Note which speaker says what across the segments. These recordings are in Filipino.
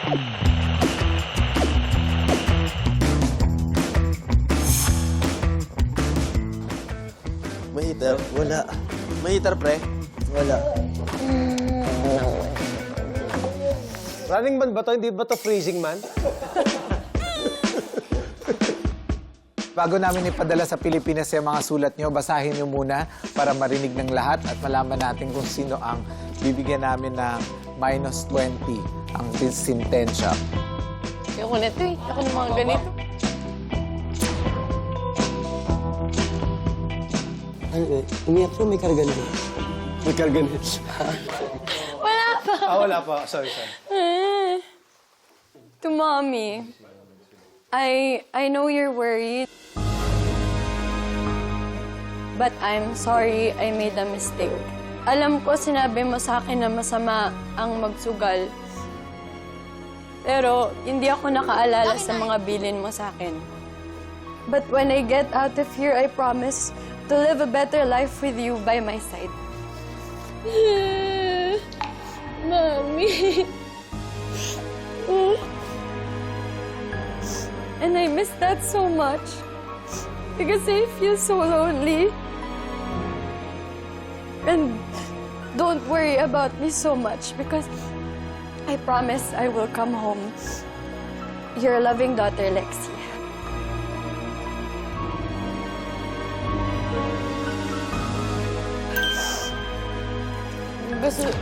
Speaker 1: May heater? Wala. May heater, pre? Wala.
Speaker 2: Running man ba to? Hindi ba to freezing man?
Speaker 3: Bago namin ipadala sa Pilipinas yung mga sulat nyo, basahin nyo muna para marinig ng lahat at malaman natin kung sino ang bibigyan namin ng minus 20 ang sintensya.
Speaker 4: Ayoko na ito eh. Ako ng mga ganito.
Speaker 1: Ano eh? Umiyak siya, may karga na.
Speaker 2: May karganit.
Speaker 4: Wala pa.
Speaker 2: ah, wala pa. Sorry, sorry.
Speaker 4: To mommy, I I know you're worried. But I'm sorry I made a mistake. Alam ko sinabi mo sa akin na masama ang magsugal. Pero hindi ako nakaalala sa mga bilin mo sa akin. But when I get out of here, I promise to live a better life with you by my side. Mommy. And I miss that so much. Because I feel so lonely. And don't worry about me so much because I promise I will come home. Your loving daughter, Lexi.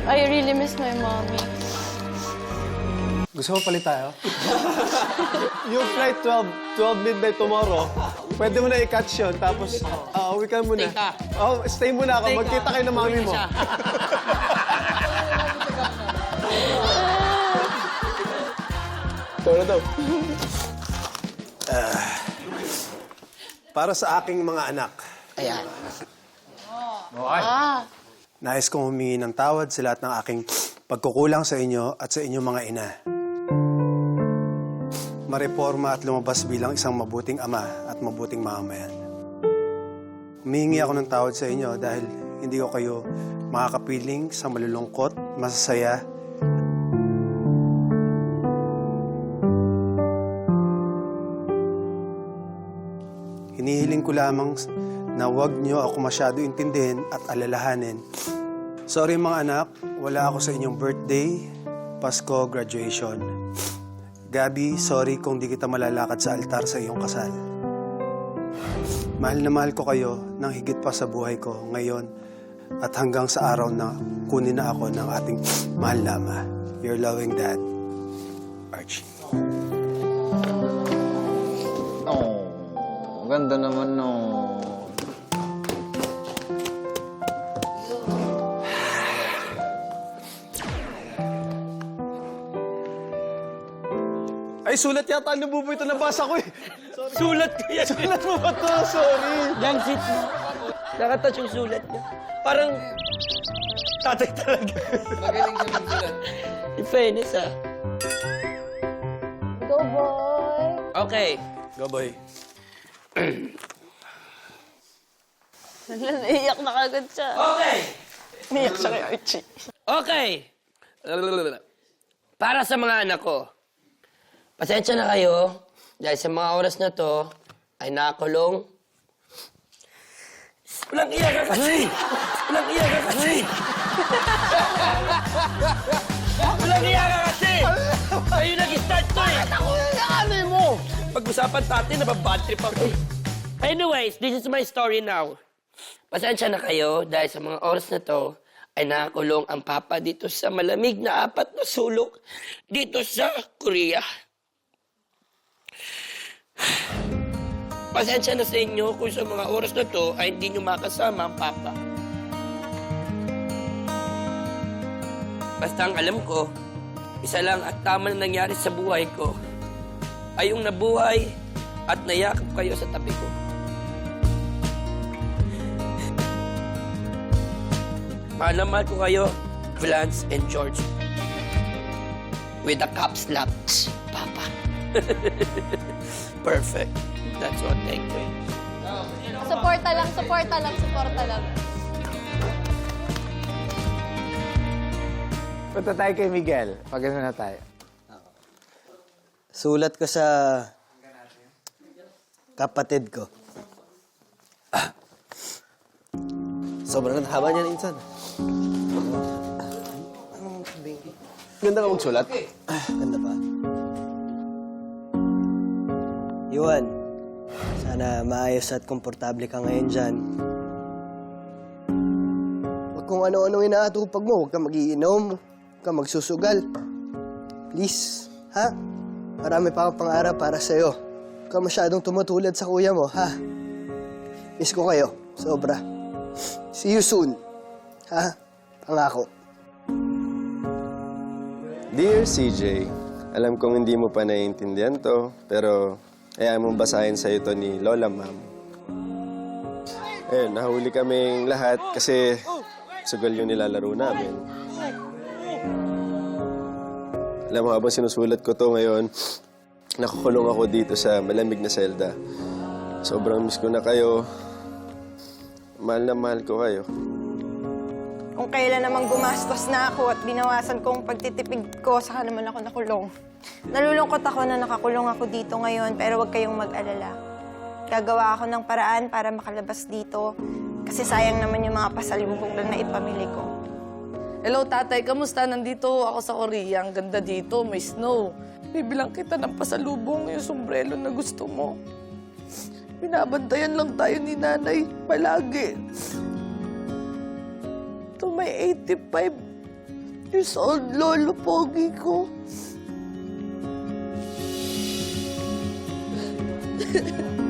Speaker 4: I really miss my mommy.
Speaker 2: Gusto mo palit tayo? yung flight 12, 12 midnight tomorrow, pwede mo na i-catch yun, tapos uh, uwi ka muna.
Speaker 5: Stay ka.
Speaker 2: Oh, stay muna ako.
Speaker 5: Stay ka.
Speaker 2: Magkita kayo ng mami
Speaker 5: Uwi
Speaker 2: mo.
Speaker 5: siya.
Speaker 2: Ito na daw. Ah, para sa aking mga anak,
Speaker 5: Ayan.
Speaker 2: nais kong humingi ng tawad sa lahat ng aking pagkukulang sa inyo at sa inyong mga ina. Mareforma at lumabas bilang isang mabuting ama at mabuting mamamayan. Humingi ako ng tawad sa inyo dahil hindi ko kayo makakapiling sa malulungkot, masasaya, Hinihiling ko lamang na huwag niyo ako masyado intindihin at alalahanin. Sorry mga anak, wala ako sa inyong birthday, Pasko, graduation. Gabi, sorry kung di kita malalakad sa altar sa iyong kasal. Mahal na mahal ko kayo nang higit pa sa buhay ko ngayon at hanggang sa araw na kunin na ako ng ating mahal na ama. Your loving dad, Archie.
Speaker 3: Oh, ganda naman no.
Speaker 2: Ay, sulat yata ang nabubo ito. Nabasa ko eh.
Speaker 5: Sulat ko yan.
Speaker 2: Sulat mo ba to? Sorry.
Speaker 5: Young seat mo. Nakatouch yung sulat niya. Parang tatay talaga. Magaling siya magsulat. In fairness, ah.
Speaker 4: Go, boy!
Speaker 5: Okay.
Speaker 2: Go, boy.
Speaker 4: Naiyak na kagad siya.
Speaker 5: Okay.
Speaker 4: Naiyak siya kay Archie.
Speaker 5: Okay. Para sa mga anak ko, pasensya na kayo dahil sa mga oras na to ay nakakulong. Walang iyak ka kasi! Walang iyak ka kasi! Walang iyak ka kasi! Kayo nag-start to eh! Ako yung mo! Pag-usapan natin, nababad trip ako. Anyways, this is my story now. Pasensya na kayo dahil sa mga oras na to ay nakakulong ang papa dito sa malamig na apat na sulok dito sa Korea. Pasensya na sa inyo kung sa mga oras na to ay hindi nyo makasama ang papa. Basta ang alam ko, isa lang at tama na nangyari sa buhay ko ay yung nabuhay at nayakap kayo sa tabi ko. Mahal ko kayo, Vlance and George. With a cap slap, Papa. Perfect. That's what thank you.
Speaker 4: Suporta lang, suporta lang, suporta lang.
Speaker 3: Punta tayo kay Miguel. Pag ano na tayo.
Speaker 6: Sulat ko sa kapatid ko.
Speaker 1: Sobrang haba niyan, Insan. Ganda ka magsulat.
Speaker 6: Ganda pa. Yuan, sana maayos at komportable ka ngayon dyan. Huwag kung ano-ano inaatupag mo. Huwag ka magiinom. Huwag ka magsusugal. Please, ha? Marami pa akong pangarap para sa'yo. Huwag ka masyadong tumutulad sa kuya mo, ha? Miss ko kayo. Sobra. See you soon. Ha? Pangako.
Speaker 7: Dear CJ, alam kong hindi mo pa naiintindihan to, pero hayaan mong basahin sa ito ni Lola Ma'am. Ayun, nahuli kaming lahat kasi sugal yung nilalaro namin. Alam mo, habang sinusulat ko to ngayon, nakakulong ako dito sa malamig na selda. Sobrang miss ko na kayo. Mahal na mahal ko kayo.
Speaker 8: Kung kailan namang gumastos na ako at binawasan kong pagtitipid ko, saka naman ako nakulong. Nalulungkot ako na nakakulong ako dito ngayon, pero huwag kayong mag-alala. Gagawa ako ng paraan para makalabas dito. Kasi sayang naman yung mga pasalubong lang na ipamili ko.
Speaker 9: Hello, tatay. Kamusta? Nandito ako sa Korea. Ang ganda dito. May snow. Bibilang kita ng pasalubong yung sombrero na gusto mo. Binabantayan lang tayo ni nanay palagi. To may 85 years old lolo pogi ko. Yeah.